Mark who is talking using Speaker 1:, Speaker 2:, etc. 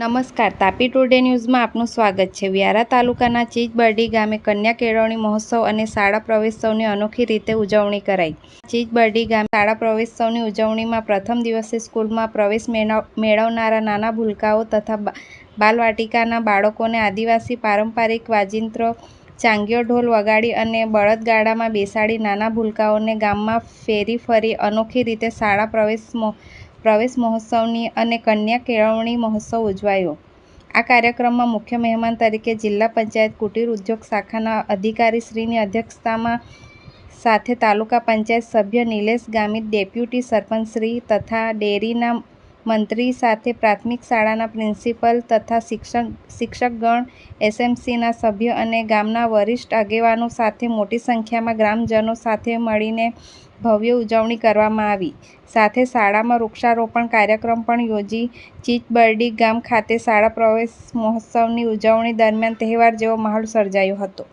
Speaker 1: નમસ્કાર, તાપી ટુડે ન્યૂઝમાં આપનું સ્વાગત છે. વ્યારા તાલુકાના ચીજબરડી ગામે કન્યા કેળવણી મહોત્સવ અને શાળા પ્રવેશોત્સવની અનોખી રીતે ઉજવણી કરાઈ. ચીજબરડી ગામે શાળા પ્રવેશોત્સવની ઉજવણીમાં પ્રથમ દિવસે સ્કૂલમાં પ્રવેશ મેળવનારા નાના ભૂલકાઓ તથા બાલવાટિકાના બાળકોને આદિવાસી પારંપરિક વાજિંત્રો, ચાંગીઓ ઢોલ વગાડી અને બળદગાડામાં બેસાડી નાના ભૂલકાઓને ગામમાં ફેરી ફરી અનોખી રીતે શાળા પ્રવેશ મહોત્સવ અને કન્યા કેળવણી મહોત્સવ ઉજવાયો. આ કાર્યક્રમમાં મુખ્ય મહેમાન તરીકે જિલ્લા પંચાયત કુટીર ઉદ્યોગ શાખાના અધિકારીશ્રીની અધ્યક્ષતામાં સાથે તાલુકા પંચાયત સભ્ય નિલેશ ગામિત, ડેપ્યુટી સરપંચશ્રી તથા ડેરીના મંત્રી સાથે પ્રાથમિક શાળાના પ્રિન્સિપલ તથા શિક્ષક, શિક્ષકગણ, એસએમસીના સભ્યો અને ગામના વરિષ્ઠ આગેવાનો સાથે મોટી સંખ્યામાં ગ્રામજનો સાથે મળીને ભવ્ય ઉજવણી કરવામાં આવી. સાથે શાળામાં વૃક્ષારોપણ કાર્યક્રમ પણ યોજી. ચીચબરડી ગામ ખાતે શાળા પ્રવેશ મહોત્સવની ઉજવણી દરમિયાન તહેવાર જેવો માહોલ સર્જાયો હતો.